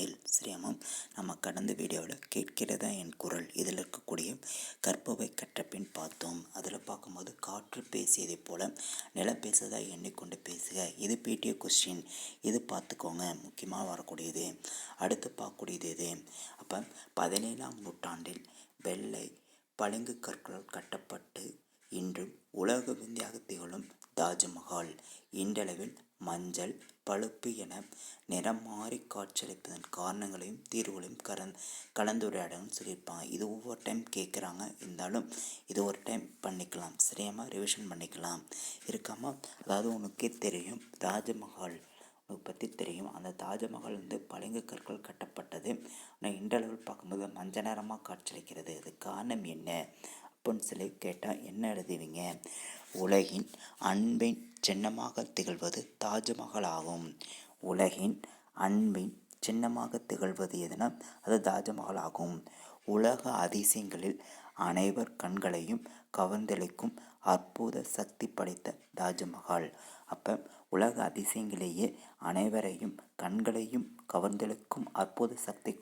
தமிழ் சிரமம் நம்ம கடந்த வீடியோவில் கேட்கிறதா என் குரல் இதில் இருக்கக்கூடிய கற்பவை கற்ற பின் பார்த்தோம். அதில் பார்க்கும்போது காற்று பேசியதைப் போல நிலம் பேசுதா எண்ணிக்கொண்டு பேசுக. இது பிடிஏ கொஸ்டின் இது பார்த்துக்கோங்க. முக்கியமாக வரக்கூடியது. அடுத்து பார்க்கக்கூடியது இது அப்போ பதினேழாம் நூற்றாண்டில் வெள்ளை பளிங்கு கற்களால் கட்டப்பட்டு இன்றும் உலக விந்தியாக திகழும் தாஜ்மஹால். இன்றளவில் மஞ்சள் பழுப்பு என நிறம் மாறி காட்சியளிப்பதன் காரணங்களையும் தீர்வுகளையும் கலந் கலந்துரையாடவும் சொல்லியிருப்பாங்க. இது ஒவ்வொரு டைம் கேட்குறாங்க. இருந்தாலும் இது ஒரு டைம் பண்ணிக்கலாம். சரியாம ரிவிஷன் பண்ணிக்கலாம். இருக்காமல் அதாவது உனக்கே தெரியும். தாஜ்மஹால் பற்றி தெரியும். அந்த தாஜ்மஹால் வந்து பளிங்கு கற்கள் கட்டப்பட்டது. ஆனால் இன்றளவில் பார்க்கும்போது மஞ்சள் நிறமாக காட்சியளிக்கிறது. அது காரணம் என்ன? அப்படின்னு சொல்லி கேட்டால் என்ன எழுதுவீங்க? உலகின் அன்பின் சின்னமாக திகழ்வது தாஜ்மஹால் ஆகும் உலகின் அன்பின் சின்னமாக திகழ்வது எதுனா அது தாஜ்மஹால் ஆகும் உலக அதிசயங்களில் அனைவர் கண்களையும் கவர்ந்தளிக்கும் அற்புத சக்தி படைத்த தாஜ்மஹால். அப்போ உலக அதிசயங்களையே அனைவரையும் கண்களையும் கவர்ந்தெழுக்கும் அற்புத சக்தி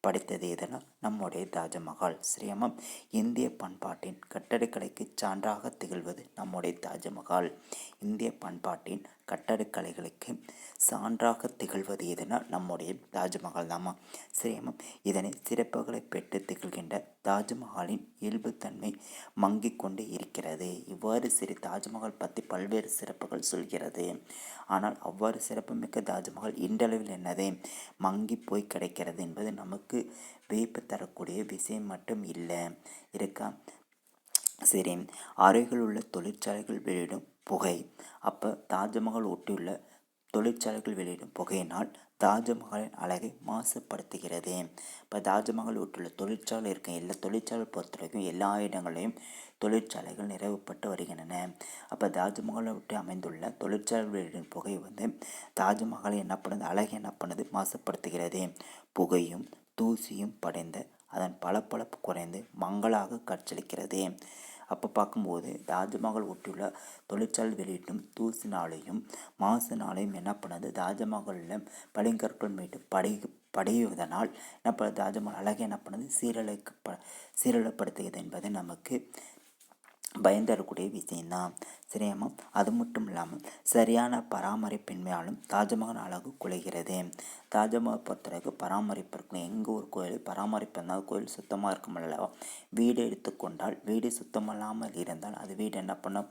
படைத்தது எதனால் நம்முடைய தாஜ்மஹால் ஸ்ரீயமம் இந்திய பண்பாட்டின் கட்டடக்கலைக்கு சான்றாக திகழ்வது நம்முடைய தாஜ்மஹால். இந்திய பண்பாட்டின் கட்டடக்கலைகளுக்கு சான்றாக திகழ்வது எதனால் நம்முடைய தாஜ்மஹால் தாமா? ஸ்ரீயமம் இதனை சிறப்புகளை பெற்று திகழ்கின்ற தாஜ்மஹாலின் இயல்புத்தன்மை மங்கிக் கொண்டு இருக்கிறது. இவ்வாறு சிறு தாஜ்மஹால் பற்றி பல்வேறு சிறப்புகள் சொல்கிறது. ஆனால் அவ்வாறு சிறப்புமிக்க தாஜ்மஹால் இன்றளவில் என்னதே? மங்கி போய் கிடைக்கிறது என்பது நமக்கு வியப்பு தரக்கூடிய விஷயம் மட்டும் இல்லை. இருக்கா? சரி. அருகில் உள்ள தொழிற்சாலைகள் வெளியிடும் புகை. அப்போ தாஜ்மஹால் ஒட்டியுள்ள தொழிற்சாலைகள் வெளியிடும் புகையினால் தாஜ்மஹாலின் அழகை மாசுபடுத்துகிறது. இப்போ தாஜ்மஹால் விட்டுள்ள தொழிற்சாலை இருக்க. எல்லா தொழிற்சாலை பொறுத்த வரைக்கும் எல்லா இடங்களையும் தொழிற்சாலைகள் நிறைவுப்பட்டு வருகின்றன. அப்போ தாஜ்மஹாலை விட்டு அமைந்துள்ள தொழிற்சாலைகளின் புகை வந்து தாஜ்மஹாலை என்ன பண்ணுது? அழகை என்ன பண்ணுது? மாசுபடுத்துகிறது. புகையும் தூசியும் படைந்த அதன் பளபளப்பு குறைந்து மங்களாக காட்சியளிக்கிறது அப்போ பார்க்கும்போது தாஜ்மஹால் ஒட்டியுள்ள தொழிற்சாலை வெளியிட்டும் தூசினாலையும் மாசுனாலையும் என்ன பண்ணுது தாஜ்மஹாலில் பளிங்கற்கள் மீட்டு படை படையுவதனால் என்ன பண்ணுது தாஜ்மஹால் அழகை என்ன பண்ணுது ப சீரழப்படுத்துகிறது என்பது நமக்கு பயந்தரக்கூடிய விஷயந்தான். சரியாமா அது மட்டும் இல்லாமல் சரியான பராமரிப்பின்மையாலும் தாஜ்மஹால் அழகு குலைகிறது. தாஜ்மஹால் பொறுத்தவரைக்கும் பராமரிப்பு இருக்கும் எங்கள் ஒரு கோயில் பராமரிப்பு இருந்தால் கோயில் சுத்தமாக இருக்கும் அல்லவா? வீடு எடுத்துக்கொண்டால் வீடு சுத்தமில்லாமல் இருந்தால் அது வீடு என்ன பண்ணும்?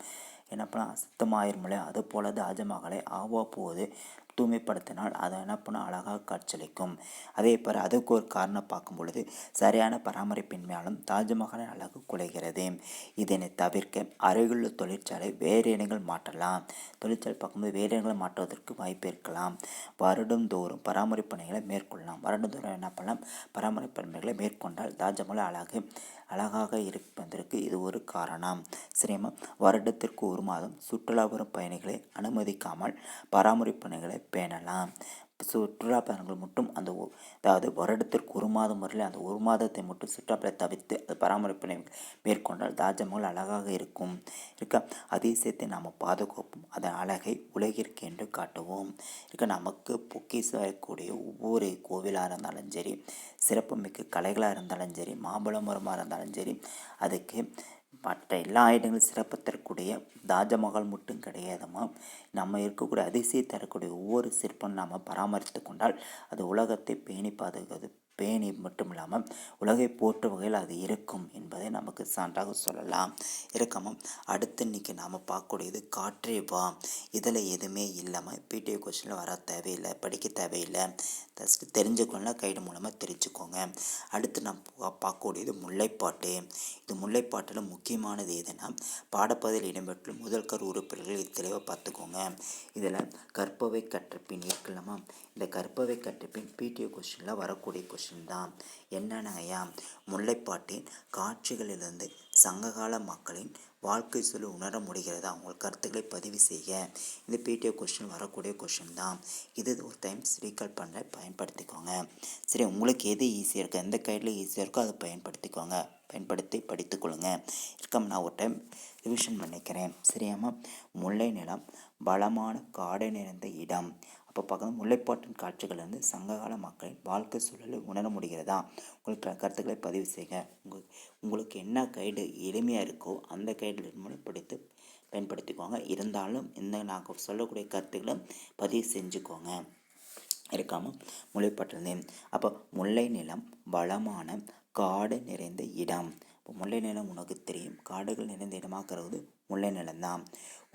என்ன பண்ணால் சுத்தமாயிருமில்ல அது போல தாஜ்மஹாலை போது தூய்மைப்படுத்தினால் அதை என்ன பண்ணும்? அழகாக காட்சியளிக்கும். அதே போல் அதுக்கு ஒரு காரணம் பார்க்கும் பொழுது சரியான பராமரிப்பின்மையாலும் தாஜ்மஹாலின் அழகு குலைகிறது. இதனை தவிர்க்க அருகிலுள்ள தொழிற்சாலை வேறு இடங்கள் மாற்றலாம். தொழிற்சாலை பார்க்கும்போது வேறு இடங்களை மாற்றுவதற்கு வாய்ப்பு இருக்கலாம். வருடந்தோறும் பராமரிப்பு பணிகளை மேற்கொள்ளலாம். வருடந்தோறும் என்ன பண்ணலாம்? பராமரிப்பு பணிகளை மேற்கொண்டால் தாஜ்மஹால் அழகு அழகாக இருப்பதற்கு இது ஒரு காரணம். சரிமா வருடத்திற்கு ஒரு மாதம் சுற்றுலா வரும் பயணிகளை அனுமதிக்காமல் பராமரிப்பு பணிகளை பேணலாம். சுற்றுலா பயணிகள் மட்டும் அந்த அதாவது வருடத்திற்கு ஒரு மாதம் முறையில் அந்த ஒரு மாதத்தை மட்டும் சுற்றுலாப்பலை தவிர்த்து அது பராமரிப்பினை மேற்கொண்டால் தாஜ்மஹால் அழகாக இருக்கும். இருக்க அதிசயத்தை நாம் பாதுகாப்போம். அதன் அழகை உலகிற்கு என்று காட்டுவோம். இருக்க நமக்கு பொக்கிஸ் வரக்கூடிய ஒவ்வொரு கோவிலாக இருந்தாலும் சரி சிறப்புமிக்க கலைகளாக இருந்தாலும் சரி மாம்பழமரமாக இருந்தாலும் சரி அதுக்கு மற்ற எல்லா இடங்களும் சிறப்பு தரக்கூடிய தாஜ்மஹால் மட்டும் கிடையாதுமா நம்ம இருக்கக்கூடிய அதிசயம் தரக்கூடிய ஒவ்வொரு சிற்பம் நாம் பராமரித்து கொண்டால் அது உலகத்தை பேணி பாதுகாது பேணி மட்டும் இல்லாமல் உலகை போற்ற வகையில் அது இருக்கும் என்பதை நமக்கு சான்றாக சொல்லலாம். இருக்காமல் அடுத்து இன்றைக்கி நாம் பார்க்கக்கூடியது காற்றே வா. இதில் எதுவுமே இல்லாமல் பிடிஏ கொஸ்டினில் வர தேவையில்லை படிக்க தேவையில்லை. தெரிஞ்சுக்கணும்னா கைடு மூலமாக தெரிஞ்சுக்கோங்க. அடுத்து நாம் பார்க்கக்கூடியது முல்லைப்பாட்டு. இது முல்லைப்பாட்டில் முக்கியமானது எதுனா பாடப்பதில் இடம்பெற்ற முதல் கரு உறுப்பினர்கள் இது தெளிவாக பார்த்துக்கோங்க. இதில் கற்பவை கற்ற பின் இருக்கலாமா இந்த கற்பவை கற்ற பின் பிடிஏ கொஸ்டினில் வரக்கூடிய கொஸ்டின் தான் என்னென்னயா முல்லைப்பாட்டின் காட்சிகளிலிருந்து சங்ககால மக்களின் வாழ்க்கை சொல்லி உணர முடிகிறதா? உங்கள் கருத்துக்களை பதிவு செய்ய இந்த பிடிஓ கொஷின் வரக்கூடிய கொஷின் தான். இது ஒரு டைம் ரீகால் பண்ண பயன்படுத்திக்கோங்க. சரி உங்களுக்கு எது ஈஸியாக இருக்கோ? எந்த கைடில் ஈஸியாக இருக்கோ அதை பயன்படுத்திக்கோங்க. பயன்படுத்தி படித்துக்கொள்ளுங்க இருக்கம் நான் ஒரு டைம் ரிவிஷன் பண்ணிக்கிறேன். சரியாமா முல்லை நிலம் பலமான காடை நிறைந்த இடம். அப்போ பார்க்கணும். முல்லைப்பாட்டின் காட்சிகளிலிருந்து சங்ககால மக்களின் வாழ்க்கை சூழலை உணர முடிகிறதா? உங்களுக்கு கருத்துக்களை பதிவு செய்க. உங்கள் உங்களுக்கு என்ன கைடு எளிமையாக இருக்கோ அந்த கைடில் மூலம் படித்து பயன்படுத்திக்கோங்க. இருந்தாலும் இந்த நான் சொல்லக்கூடிய கருத்துக்களும் பதிவு செஞ்சுக்கோங்க. இருக்காமல் முல்லைப்பட்டிருந்தேன் அப்போ முல்லை நிலம் வளமான காடு நிறைந்த இடம். இப்போ முல்லை நிலம் உனக்கு தெரியும். காடுகள் நிறைந்த இடமாக்குறது முல்லை நிலம்தான்.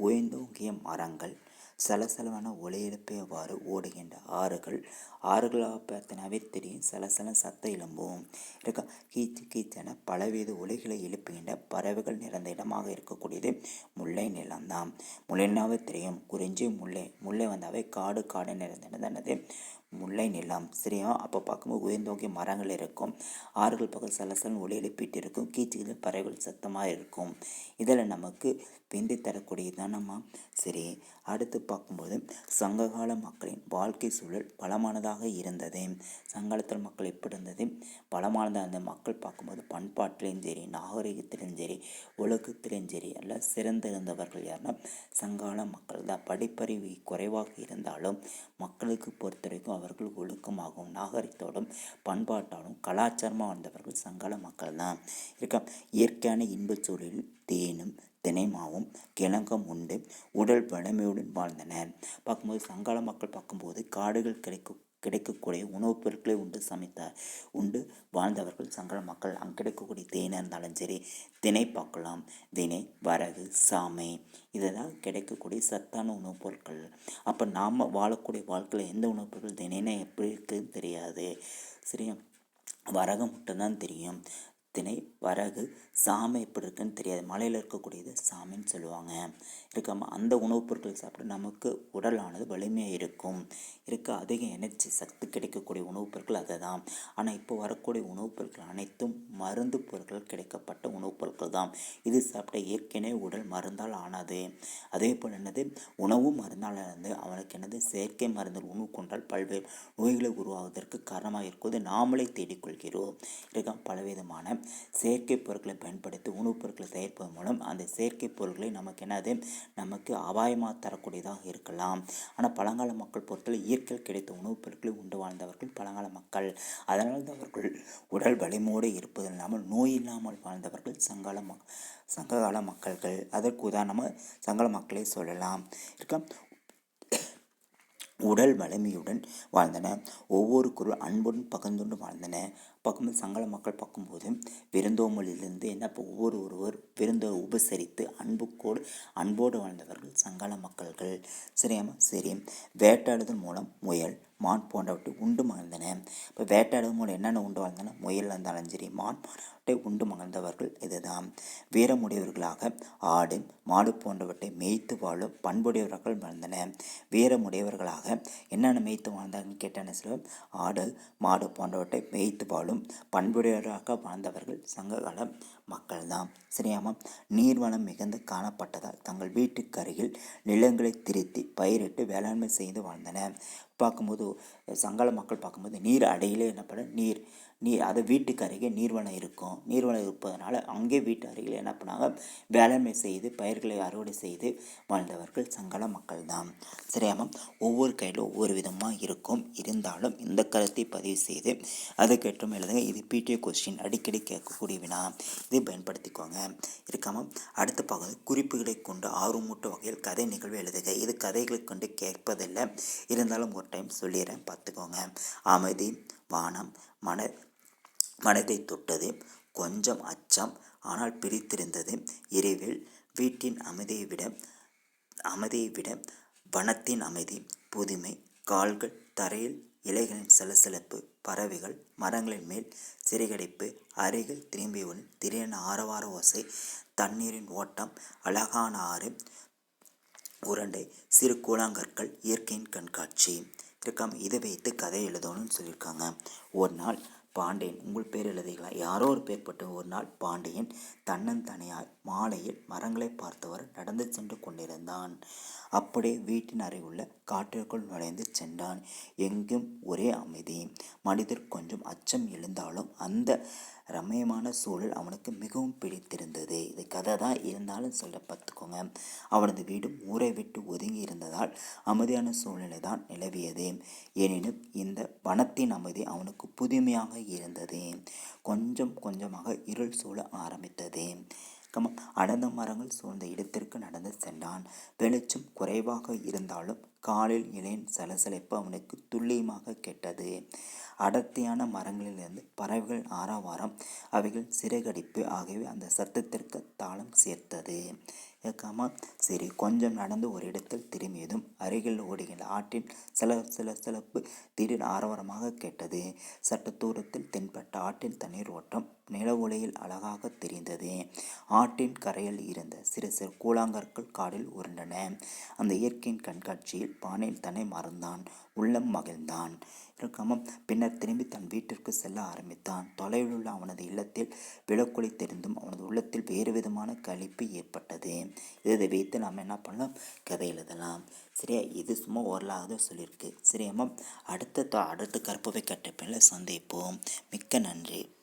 உயர்ந்தோங்கிய மரங்கள் சலசலவான ஒளி அவ்வாறு ஓடுகின்ற ஆறுகள். ஆறுகளாக பார்த்தனாவே தெரியும் சலசல சத்த இளம்பும் இருக்கா கீச்சு கீச்சென பலவித ஒளிகளை எழுப்புகின்ற பறவைகள் நிறைந்த இடமாக இருக்கக்கூடியது முல்லை நிலம்தான். முல்லைனாவே தெரியும். குறிஞ்சி முல்லை முல்லை வந்தாவே காடு காடு நிறைந்த இடம் முல்லை நிலம் சரியா அப்போ பார்க்கும்போது உயர்ந்தோங்கிய மரங்கள் இருக்கும். ஆறுகள் பக்கம் சலசலன் ஒளி எழுப்பிட்டு இருக்கும் கீச்சுகளில் பறவைகள் சத்தமாக இருக்கும். இதில் நமக்கு பிந்தி தரக்கூடியது தானம்மா சரி அடுத்து பார்க்கும்போது சங்ககால மக்களின் வாழ்க்கை சூழல் பலமானதாக இருந்தது. சங்ககாலத்தில் மக்கள் எப்படி இருந்தது? பலமானதாக இருந்த மக்கள் பார்க்கும்போது பண்பாட்டிலையும் சரி நாகரிகத்திலும் சரி ஒழுக்கத்திலும் சரி எல்லாம் சிறந்திருந்தவர்கள் யாருன்னா சங்கால மக்கள் தான். படிப்பறிவு குறைவாக இருந்தாலும் மக்களுக்கு பொறுத்த வரைக்கும் அவர்கள் ஒழுக்கமாகவும் நாகரிகத்தோடும் பண்பாட்டாலும் கலாச்சாரமாக வாழ்ந்தவர்கள் சங்கால மக்கள் தான். இருக்க இயற்கையான இன்பச் சூழலில் தேனும் தினைமாவும் கிழங்கும் உண்டு உடல் வளமையுடன் வாழ்ந்தனர். பார்க்கும்போது சங்கால மக்கள் பார்க்கும்போது காடுகள் கிடைக்கும் கிடைக்கக்கூடிய உணவுப் பொருட்களை உண்டு சமைத்தார். உண்டு வாழ்ந்தவர்கள் சங்கர மக்கள் அங்கே கிடைக்கக்கூடிய தேனாக இருந்தாலும் சரி தினை பார்க்கலாம். தினை வரகு சாமை இதெல்லாம் கிடைக்கக்கூடிய சத்தான உணவுப் பொருட்கள். அப்போ நாம் வாழக்கூடிய வாழ்க்கையில் எந்த உணவுப் பொருட்கள் தினைனா எப்படி இருக்குதுன்னு தெரியாது. சரியா? வரகு மட்டும்தான் தெரியும். தினை வரகு சாமை எப்படி இருக்குன்னு தெரியாது. மலையில் இருக்கக்கூடியது சாமின்னு சொல்லுவாங்க. இருக்காமல் அந்த உணவுப் பொருட்கள் சாப்பிட நமக்கு உடலானது வலிமையாக இருக்கும். இருக்க அதிக எனர்ஜி சக்தி கிடைக்கக்கூடிய உணவுப் பொருட்கள் அதை தான் ஆனால் இப்போ வரக்கூடிய உணவுப் பொருட்கள் அனைத்தும் மருந்து பொருட்கள் கிடைக்கப்பட்ட உணவுப் பொருட்கள் தான். இது சாப்பிட்ட ஏற்கனவே உடல் மருந்தால் ஆனது. அதே போல் என்னது? உணவும் மருந்தால் இருந்து அவனுக்கு என்னது? செயற்கை மருந்துகள் உணவு கொண்டால் பல்வேறு நோய்களை உருவாவதற்கு காரணமாக இருக்கும்போது நாமளே தேடிக்கொள்கிறோம். இருக்க பலவிதமான செயற்கை பொருட்களை பயன்படுத்தி உணவுப் பொருட்களை தயாரிப்பதன் மூலம் அந்த செயற்கை பொருட்களை நமக்கு என்னது? நமக்கு அபாயமாக தரக்கூடியதாக இருக்கலாம். ஆனால் பழங்கால மக்கள் பொறுத்தவரை இயற்கையில் கிடைத்த உணவுப் பொருட்களை உண்டு வாழ்ந்தவர்கள் பழங்கால மக்கள். அதனால் தான் அவர்கள் உடல் வலிமோடு இருப்பது இல்லாமல் நோய் இல்லாமல் வாழ்ந்தவர்கள் சங்கால மக் சங்ககால மக்கள்கள். அதற்கு உதாரணமாக சங்ககால மக்களை சொல்லலாம். இருக்க? உடல் வலிமையுடன் வாழ்ந்தன. ஒவ்வொரு குரல் அன்புடன் பகிர்ந்துண்டு வாழ்ந்தன. பார்க்கும்போது சங்கல மக்கள் பார்க்கும்போது விருந்தோமலிலிருந்து என்ன இப்போ ஒவ்வொரு ஒருவர் விருந்த உபசரித்து அன்புக்கோடு அன்போடு வாழ்ந்தவர்கள் சங்கல மக்கள்கள். சரியாமா சரி. வேட்டாடுதல் மூலம் முயல் மான் போன்றவற்றை உண்டு மகிழ்ந்தன. இப்போ வேட்டாடுதல் மூலம் என்னென்ன உண்டு வாழ்ந்தன? முயல் இருந்தாலும் சரி மான் போன்றவற்றை உண்டு மகிழ்ந்தவர்கள் இதுதான். வீரமுடையவர்களாக ஆடு மாடு போன்றவற்றை மேய்த்து வாழும் பண்புடையவர்கள் வாழ்ந்தன. வீரமுடையவர்களாக என்னென்ன மேய்த்து வாழ்ந்தாங்கன்னு கேட்டான சில ஆடு மாடு போன்றவற்றை மேய்த்து வாழும் பண்புடையவராக வாழ்ந்தவர்கள் சங்ககால மக்கள் தான் சரியாமா நீர்வளம் மிகுந்து காணப்பட்டதால் தங்கள் வீட்டுக்கு அருகில் நிலங்களை திருத்தி பயிரிட்டு வேளாண்மை செய்து வாழ்ந்தன பார்க்கும்போது சங்கல மக்கள் பார்க்கும்போது நீர் அடையிலே என்ன நீர் நீர் அது வீட்டுக்கு அருகே நீர்வனம் இருக்கும். நீர்வனம் இருப்பதனால அங்கே வீட்டு அருகில் என்ன பண்ணாங்க வேளாண்மை செய்து பயிர்களை அறுவடை செய்து வாழ்ந்தவர்கள் சங்கல மக்கள் தான் சரியாமல் ஒவ்வொரு கையிலும் ஒவ்வொரு விதமாக இருக்கும். இருந்தாலும் இந்த கருத்தை பதிவு செய்து அதுக்கேற்றும் எழுதுங்க. இது பிடிஏ கொஸ்டின் அடிக்கடி கேட்கக்கூடிய வினா. இதை பயன்படுத்திக்கோங்க. இருக்காமல் அடுத்த பகுதி குறிப்புகளை கொண்டு ஆர்வமூட்ட வகையில் கதை நிகழ்வு எழுதுக. இது கதைகளை கொண்டு கேட்பதில்லை. இருந்தாலும் ஒரு டைம் சொல்லிடுறேன். பார்த்துக்கோங்க. அமைதி வானம் மன மனதை தொட்டது. கொஞ்சம் அச்சம். ஆனால் பிரித்திருந்தது. இரவில் வீட்டின் அமைதியை விட அமைதியை விட வனத்தின் அமைதி புதுமை கால்கள் தரையில் இலைகளின் சலசலப்பு பறவைகள் மரங்களின் மேல் சிறைகடைப்பு அருகில் திரும்பியவுடன் திடீரென ஆரவார ஓசை தண்ணீரின் ஓட்டம் அழகான ஆறு உருண்டை சிறு கூழாங்கற்கள் இயற்கையின் கண்காட்சி. இருக்காம இதை வைத்து கதை எழுதணும்னு சொல்லியிருக்காங்க. ஒரு நாள் பாண்டியன் உங்கள் பேர் எழுதிக்கலாம் யாரோ ஒரு பேர் பட்டு ஒரு நாள் பாண்டியன் தன்னந்தனியாய் மாலையில் மரங்களை பார்த்தவர் நடந்து சென்று கொண்டிருந்தான். அப்படியே வீட்டின் அருகிலுள்ள காட்டிற்குள் நுழைந்து சென்றான். எங்கும் ஒரே அமைதி. மனிதர் கொஞ்சம் அச்சம் எழுந்தாலும் அந்த ரம்மியமான சூழல் அவனுக்கு மிகவும் பிடித்திருந்தது. இது கதை தான் இருந்தாலும் சொல்ல பார்த்துக்கோங்க. அவனது வீடும் ஊரை விட்டு ஒதுங்கி இருந்ததால் அமைதியான சூழ்நிலை தான் நிலவியது. எனினும் இந்த வனத்தின் அமைதி அவனுக்கு புதுமையாக இருந்தது. கொஞ்சம் கொஞ்சமாக இருள் சூழ ஆரம்பித்தது. கம அடர்ந்த மரங்கள் சூழ்ந்த இடத்திற்கு நடந்து சென்றான். வெளிச்சம் குறைவாக இருந்தாலும் காலில் இலையின் சலசலைப்பு அவனுக்கு துல்லியமாக கேட்டது. அடர்த்தியான மரங்களிலிருந்து பறவைகள் ஆரவாரம் அவைகள் சிறகடிப்பு ஆகியவை அந்த சத்தத்திற்கு தாளம் சேர்த்தது. ஏக்காம சரி கொஞ்சம் நடந்து ஒரு இடத்தில் திரும்பியதும் அருகில் ஓடுகின்ற ஆற்றின் சில சில சிலப்பு திடீர் ஆரவாரமாக கேட்டது. சற்று தூரத்தில் தென்பட்ட ஆற்றின் தண்ணீர் ஓட்டம் நில ஒளியில் அழகாக தெரிந்தது. ஆற்றின் கரையில் இருந்த சிறு சிறு கூழாங்கற்கள் காடில் உருண்டன. அந்த இயற்கையின் கண்காட்சியில் பானையில் தன்னை மறந்தான். உள்ளம் மகிழ்ந்தான். இருக்காம பின்னர் திரும்பி தன் வீட்டிற்கு செல்ல ஆரம்பித்தான். தொலைவில் உள்ள அவனது இல்லத்தில் விளக்குலை தெரிந்தும் அவனது உள்ளத்தில் வேறு விதமான கழிப்பு ஏற்பட்டது. இதை வைத்து நாம் என்ன பண்ணலாம்? கதை எழுதலாம். சரியா இது சும்மா ஓரலாக சொல்லியிருக்கு. சரியாம்மா அடுத்த அடுத்த கற்பவை கட்டப்பில் சந்திப்போம். மிக்க நன்றி.